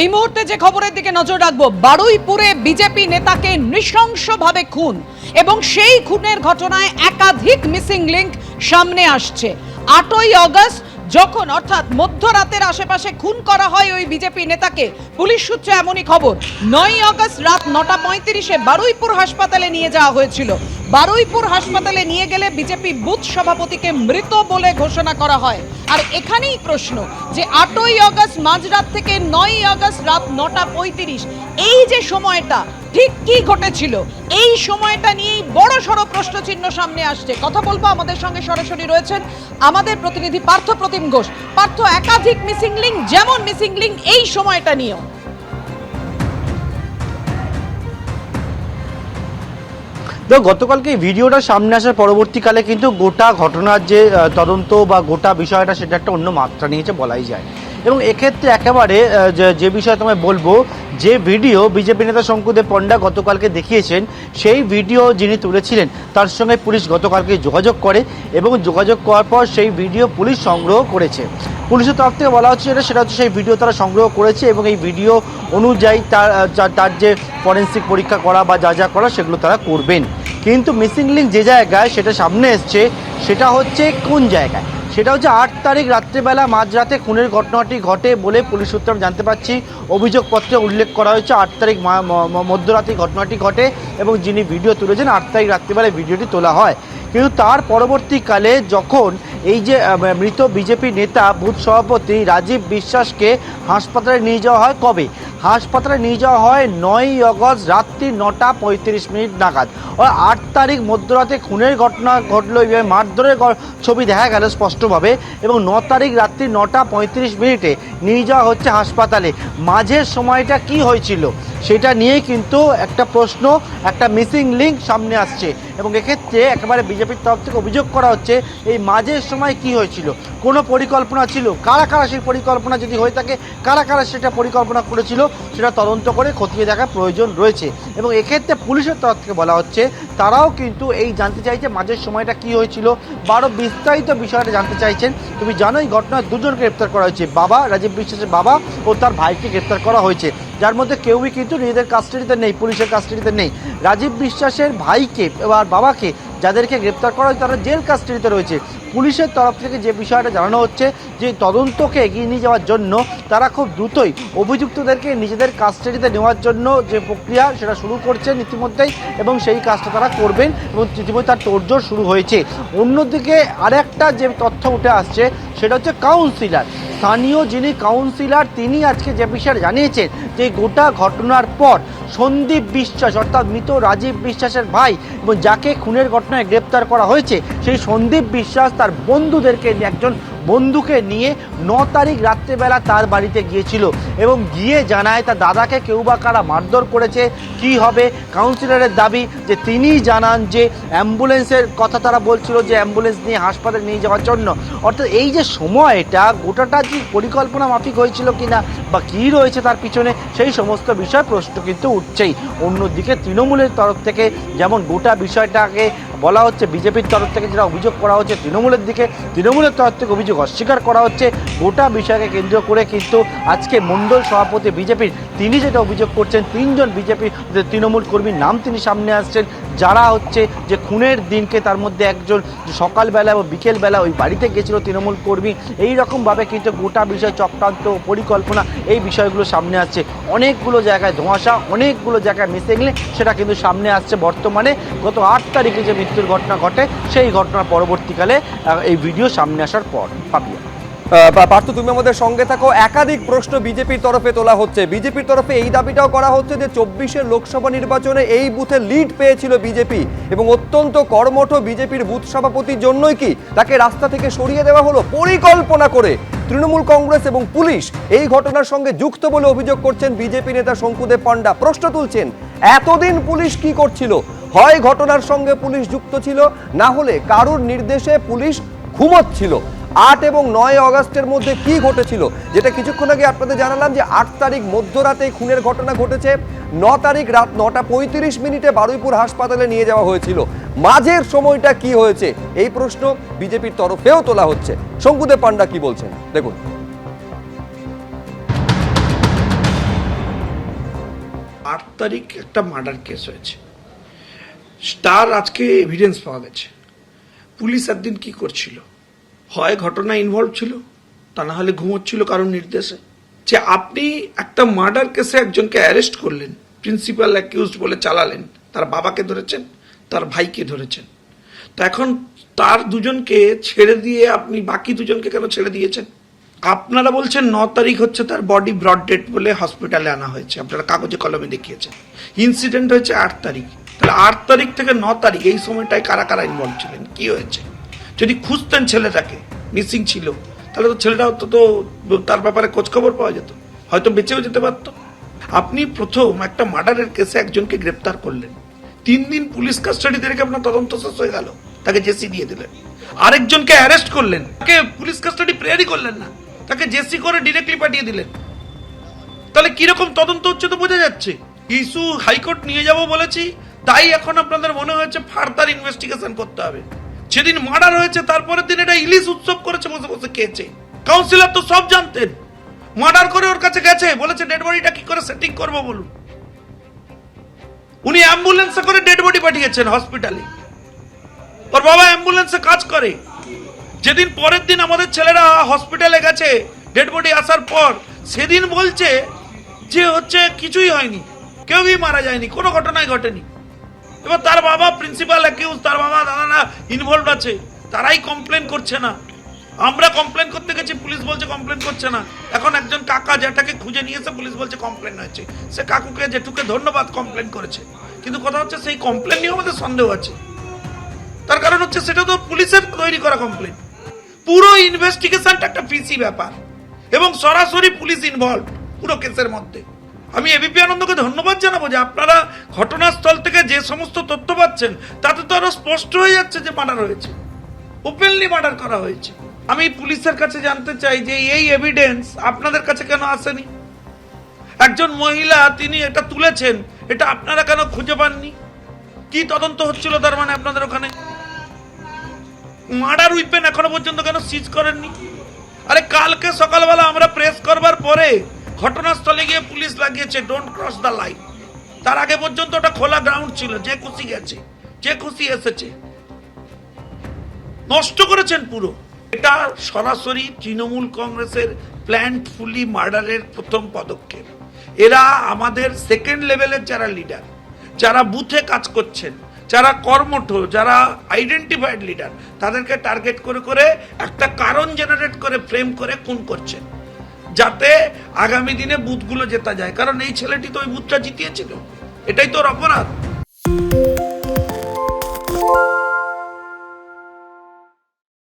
এই মুহূর্তে যে খবরের দিকে নজর রাখব, বারুইপুরে বিজেপি নেতাকে নৃশংসভাবে খুন এবং সেই খুনের ঘটনায় একাধিক মিসিং লিঙ্ক সামনে আসছে। আটই অগস্ট যখন অর্থাৎ মধ্যরাতের আশেপাশে খুন করা হয় ওই বিজেপি নেতাকে, পুলিশ সূত্রে এমনই খবর নয় আগস্ট রাত নটা পঁয়ত্রিশে বারুইপুর হাসপাতালে নিয়ে যাওয়া হয়েছিল। বারুইপুর হাসপাতালে নিয়ে গেলে বিজেপি বুথ সভাপতিকে মৃত বলে ঘোষণা করা হয়। আর এখানেই প্রশ্ন যে আটই আগস্ট মাঝরাত থেকে নয় আগস্ট রাত নটা পঁয়ত্রিশ, এই যে সময়টা ঠিক কি ঘটেছিল? এই সময়টা নিয়েই বড় সড় প্রশ্নচিহ্ন সামনে আসছে। কথা বলব আমাদের সঙ্গে সরাসরি রয়েছেন আমাদের প্রতিনিধি পার্থ প্রতিম ঘোষ। পার্থ, একাধিক মিসিং লিঙ্ক যেমন মিসিং লিঙ্ক এই সময়টা নিয়েও। তো গতকালকে ভিডিওটা সামনে আসার পরবর্তীকালে কিন্তু গোটা ঘটনার যে তদন্ত বা গোটা বিষয়টা সেটা একটা অন্য মাত্রা নিয়েছে বলাই যায়। এবং এক্ষেত্রে একেবারে যে- বিষয়ে তোমায় বলব, যে ভিডিও বিজেপি নেতা শঙ্কুদেব পণ্ডা গতকালকে দেখিয়েছেন, সেই ভিডিও যিনি তুলেছিলেন, তার সঙ্গে পুলিশ গতকালকে যোগাযোগ করে এবং যোগাযোগ করার পর সেই ভিডিও পুলিশ সংগ্রহ করেছে। পুলিশের তরফ থেকে বলা হচ্ছে যেটা, সেটা হচ্ছে সেই ভিডিও তারা সংগ্রহ করেছে এবং এই ভিডিও অনুযায়ী তার তার যে ফরেন্সিক পরীক্ষা করা বা যা যা করা, সেগুলো তারা করবেন। কিন্তু মিসিং লিঙ্ক যে জায়গায় সেটা সামনে এসছে, সেটা হচ্ছে কোন জায়গায়? সেটা হচ্ছে আট তারিখ রাত্রেবেলা মাঝরাতে খুনের ঘটনাটি ঘটে বলে পুলিশ সূত্রে আমরা জানতে পারছি। অভিযোগপত্রে উল্লেখ করা হয়েছে আট তারিখ মধ্যরাতে ঘটনাটি ঘটে এবং যিনি ভিডিও তুলেছেন আট তারিখ রাত্রেবেলায় ভিডিওটি তোলা হয়। কিন্তু তার পরবর্তীকালে যখন এই যে মৃত বিজেপি নেতা, বুথ সভাপতি রাজীব বিশ্বাসকে হাসপাতালে নিয়ে যাওয়া হয়, কবে? হাসপাতালে নিয়ে যাওয়া হয় নয়ই অগস্ট রাত্রি নটা পঁয়ত্রিশ মিনিট নাগাদ। আট তারিখ মধ্যরাতে খুনের ঘটনা ঘটলো এইভাবে মারধরের ছবি দেখা গেল স্পষ্টভাবে এবং ন তারিখ রাত্রি নটা পঁয়ত্রিশ মিনিটে নিয়ে যাওয়া হচ্ছে হাসপাতালে। মাঝের সময়টা কি হয়েছিল? সেটা নিয়েই কিন্তু একটা প্রশ্ন, একটা মিসিং লিঙ্ক সামনে আসছে। এবং এক্ষেত্রে একেবারে বিজেপির তরফ থেকে অভিযোগ করা হচ্ছে, এই মাঝের সময় কি হয়েছিল? কোনো পরিকল্পনা ছিল? কারা কারা সেই পরিকল্পনা যদি হয়ে থাকে, কারা কারা সেটা পরিকল্পনা করেছিল, সেটা তদন্ত করে খতিয়ে দেখার প্রয়োজন রয়েছে। এবং এক্ষেত্রে পুলিশের তরফ থেকে বলা হচ্ছে, তারাও কিন্তু এই জানতে চাইছে মাঝের সময়টা কি হয়েছিল বা আরও বিস্তারিত বিষয়টা জানতে চাইছেন। তুমি জানো এই ঘটনায় দুজনকে গ্রেপ্তার করা হয়েছে, বাবা, রাজীব বিশ্বাসের বাবা ও তার ভাইকে গ্রেপ্তার করা হয়েছে। যার মধ্যে কেউই কিন্তু নিজেদের কাস্টাডিতে নেই, পুলিশের কাস্টাডিতে নেই। রাজীব বিশ্বাসের ভাইকে বা বাবাকে যাদেরকে গ্রেপ্তার করা হয়েছে, তারা জেল কাস্টাডিতে রয়েছে। পুলিশের তরফ থেকে যে বিষয়টা জানানো হচ্ছে, যে তদন্তকে এগিয়ে নিয়ে যাওয়ার জন্য তারা খুব দ্রুতই অভিযুক্তদেরকে নিজেদের কাস্টাডিতে নেওয়ার জন্য যে প্রক্রিয়া, সেটা শুরু করছেন ইতিমধ্যেই এবং সেই কাজটা তারা করবেন এবং ইতিমধ্যে তার তোড়জোড় শুরু হয়েছে। অন্যদিকে আরেকটা যে তথ্য উঠে আসছে, সেটা হচ্ছে কাউন্সিলর। স্থানীয় যিনি কাউন্সিলর, তিনি আজকে যে বিষয়ে জানিয়েছেন, যে গোটা ঘটনার পর সন্দীপ বিশ্বাস, অর্থাৎ মৃত রাজীব বিশ্বাসের ভাই এবং যাকে খুনের ঘটনায় গ্রেপ্তার করা হয়েছে, সেই সন্দীপ বিশ্বাস তার বন্ধুদেরকে একজন বন্ধুকে নিয়ে ন তারিখ রাত্রেবেলা তার বাড়িতে গিয়েছিল এবং গিয়ে জানায় তার দাদাকে কেউ বা কারা মারধর করেছে? কি হবে? কাউন্সিলরের দাবি যে তিনি জানান যে অ্যাম্বুলেন্সের কথা তারা বলছিল যে অ্যাম্বুলেন্স নিয়ে হাসপাতালে নিয়ে যাওয়ার জন্য। অর্থাৎ এই যে সময় এটা গোটাটা যে পরিকল্পনা মাফিক হয়েছিল কি না বা কী রয়েছে তার পিছনে, সেই সমস্ত বিষয় প্রশ্ন কিন্তু উঠছেই। অন্যদিকে তৃণমূলের তরফ থেকে যেমন গোটা বিষয়টাকে বলা হচ্ছে, বিজেপির তরফ থেকে যেটা অভিযোগ করা হচ্ছে তৃণমূলের দিকে, তৃণমূলের তরফ থেকে অভিযোগ অস্বীকার করা হচ্ছে। গোটা বিষয়কে কেন্দ্র করে কিন্তু আজকে মণ্ডল সভাপতি বিজেপির, তিনি যেটা অভিযোগ করছেন, তিনজন বিজেপি তৃণমূল কর্মীর নাম তিনি সামনে আসছেন। যারা হচ্ছে যে খুনের দিনকে তার মধ্যে একজন সকালবেলা এবং বিকেলবেলা ওই বাড়িতে গেছিল তৃণমূল কর্মী, এই রকমভাবে কিন্তু গোটা বিষয় চক্রান্ত পরিকল্পনা এই বিষয়গুলো সামনে আসছে। অনেকগুলো জায়গায় ধোঁয়াশা, অনেকগুলো জায়গায় মিসে গেলে সেটা কিন্তু সামনে আসছে বর্তমানে। গত আট তারিখে যে মৃত্যুর ঘটনা ঘটে, সেই ঘটনার পরবর্তীকালে এই ভিডিও সামনে আসার পর পাপিয়া পার্থ, তুমি আমাদের সঙ্গে থাকো। একাধিক প্রশ্ন বিজেপির তরফে তোলা হচ্ছে। বিজেপির তরফে এই দাবিটাও করা হচ্ছে যে চব্বিশের লোকসভা নির্বাচনে এই বুথে লিড পেয়েছিল বিজেপি এবং অত্যন্ত কর্মঠ বিজেপির বুথ সভাপতির জন্যই কি তাকে রাস্তা থেকে সরিয়ে দেওয়া হলো পরিকল্পনা করে তৃণমূল কংগ্রেস এবং পুলিশ এই ঘটনার সঙ্গে যুক্ত বলে অভিযোগ করছেন বিজেপি নেতা শঙ্কুদেব পান্ডা প্রশ্ন তুলছেন, এতদিন পুলিশ কি করছিল? হয় ঘটনার সঙ্গে পুলিশ যুক্ত ছিল? না হলে কারুর নির্দেশে পুলিশ ঘুমোচ্ছিল? আট এবং নয় অগস্টের মধ্যে কি ঘটেছিল, যেটা কিছুক্ষণ আগে আপনাদের জানালাম যে আট তারিখ মধ্যরাতে খুনের ঘটনা ঘটেছে। ন তারিখ রাত নটা পঁয়ত্রিশ মিনিটে বারুইপুর হাসপাতালে নিয়ে যাওয়া হয়েছিল। মাঝের সময়টা কি হয়েছে, এই প্রশ্ন বিজেপির তরফেও তোলা হচ্ছে। শঙ্কুদেব পান্ডা কি বলছেন? দেখুন। আট তারিখ একটা মার্ডার কেস হয়েছে। তার আজকে এভিডেন্স পাওয়া গেছে। পুলিশ একদিন কি করছিল? হয় ঘটনা ইনভলভ ছিল, তা না হলে ঘুমোচ্ছিল কারোর নির্দেশে। যে আপনি একটা মার্ডার কেসে একজনকে অ্যারেস্ট করলেন প্রিন্সিপাল অ্যাকিউজড বলে চালালেন, তার বাবাকে ধরেছেন, তার ভাইকে ধরেছেন। তো এখন তার দুজনকে ছেড়ে দিয়ে আপনি বাকি দুজনকে কেন ছেড়ে দিয়েছেন? আপনারা বলছেন ন তারিখ হচ্ছে তার বডি ব্রড ডেট বলে হসপিটালে আনা হয়েছে, আপনারা কাগজে কলমে দেখিয়েছেন। ইনসিডেন্ট হয়েছে আট তারিখ। তাহলে আট তারিখ থেকে ন তারিখ, এই সময়টায় কারা কারা ইনভলভ ছিলেন? কি হয়েছে? যদি খুঁজতেন ছেলেটাকে মিসিং ছিল, তাহলে তো ছেলেটা তো তার ব্যাপারে খোঁজখবর পাওয়া যেত, হয়তো বেঁচেও যেতে পারতো। আপনি প্রথম একটা মার্ডারের কেসে একজনকে গ্রেপ্তার করলেন। তিন দিন পুলিশ কাস্টাডিতে রেখে আপনার তদন্ত শেষ হয়ে গেল, তাকে জেসি দিয়ে দিলেন। আরেকজনকে অ্যারেস্ট করলেন, তাকে পুলিশ কাস্টাডি প্রেয়ারই করলেন না, তাকে জেসি করে ডিরেক্টলি পাঠিয়ে দিলেন। তাহলে কীরকম তদন্ত হচ্ছে তো বোঝা যাচ্ছে। ইস্যু হাইকোর্ট নিয়ে যাব বলেছি, তাই এখন আপনাদের মনে হয়েছে ফার্দার ইনভেস্টিগেশন করতে হবে। সেদিন মার্ডার হয়েছে তারপরের দিন এটা ইলিশ উৎসব করেছে, বসে বসে খেয়েছে। কাউন্সিলর তো সব জানতেন। মার্ডার করে ওর কাছে গেছে, বলেছে ডেড বডিটা কি করে সেটিং করব বলুন? উনি অ্যাম্বুলেন্সে করে ডেড বডি পাঠিয়েছেন হসপিটালে ওর বাবা অ্যাম্বুলেন্সে কাজ করে। যেদিন পরের দিন আমাদের ছেলেরা হসপিটালে গেছে ডেড বডি আসার পর, সেদিন বলছে যে হচ্ছে কিছুই হয়নি। কেউই মারা যায়নি, কোনো ঘটনাই ঘটেনি। এবার তার বাবা প্রিন্সিপাল অ্যাকিউজ তার বাবা দাদারা ইনভলভ আছে। তারাই কমপ্লেন করছে না। আমরা কমপ্লেন করতে গেছি, পুলিশ বলছে কমপ্লেন করছে না। এখন একজন কাকা যেটাকে খুঁজে নিয়েছে পুলিশ বলছে কমপ্লেন হয়েছে। সে কাকুকে, জেঠুকে ধন্যবাদ কমপ্লেন করেছে। কিন্তু কথা হচ্ছে সেই কমপ্লেন নিয়েও আমাদের সন্দেহ আছে। তার কারণ হচ্ছে সেটা তো পুলিশের তৈরি করা কমপ্লেন পুরো ইনভেস্টিগেশনটা একটা পিসি ব্যাপার। এবং সরাসরি পুলিশ ইনভলভ পুরো কেসের মধ্যে। আমি এবিপি আনন্দকে ধন্যবাদ জানাব যে আপনারা ঘটনাস্থল থেকে যে সমস্ত তথ্য পাচ্ছেন, তাতে তো আরও স্পষ্ট হয়ে যাচ্ছে যে মার্ডার হয়েছে। ওপেনলি মার্ডার করা হয়েছে। আমি পুলিশের কাছে জানতে চাই যে এই এভিডেন্স আপনাদের কাছে কেন আসেনি? একজন মহিলা, তিনি এটা তুলেছেন, এটা আপনারা কেন খুঁজে পাননি? কি তদন্ত হচ্ছিল তার মানে আপনাদের ওখানে? মার্ডার উইপেন এখনও পর্যন্ত কেন সিজ করেননি? আরে কালকে সকালবেলা আমরা প্রেস করবার পরে ঘটনাস্থলে গিয়ে পুলিশ লাগিয়েছে ডোন্ট ক্রস দ্য লাইন তার আগে পর্যন্ত ওটা খোলা গ্রাউন্ড ছিল, যে খুশি গেছে, যে খুশি এসেছে। নষ্ট করেছেন পুরো। এটা সরাসরি তৃণমূল কংগ্রেসের প্ল্যান্টফুলি মার্ডারের প্রথম পদক্ষেপ। এরা আমাদের সেকেন্ড লেভেলের যারা লিডার যারা বুথে কাজ করছেন, যারা কর্মঠ, যারা আইডেন্টিফাইড লিডার তাদেরকে টার্গেট করে করে একটা কারণ জেনারেট করে ফ্রেম করে, খুন করছেন। যাতে আগামী দিনে বুথগুলো জেতা যায়। কারণ এই ছেলেটি তো ওই বুথটা জিতিয়েছিল। এটাই তোর অপরাধ।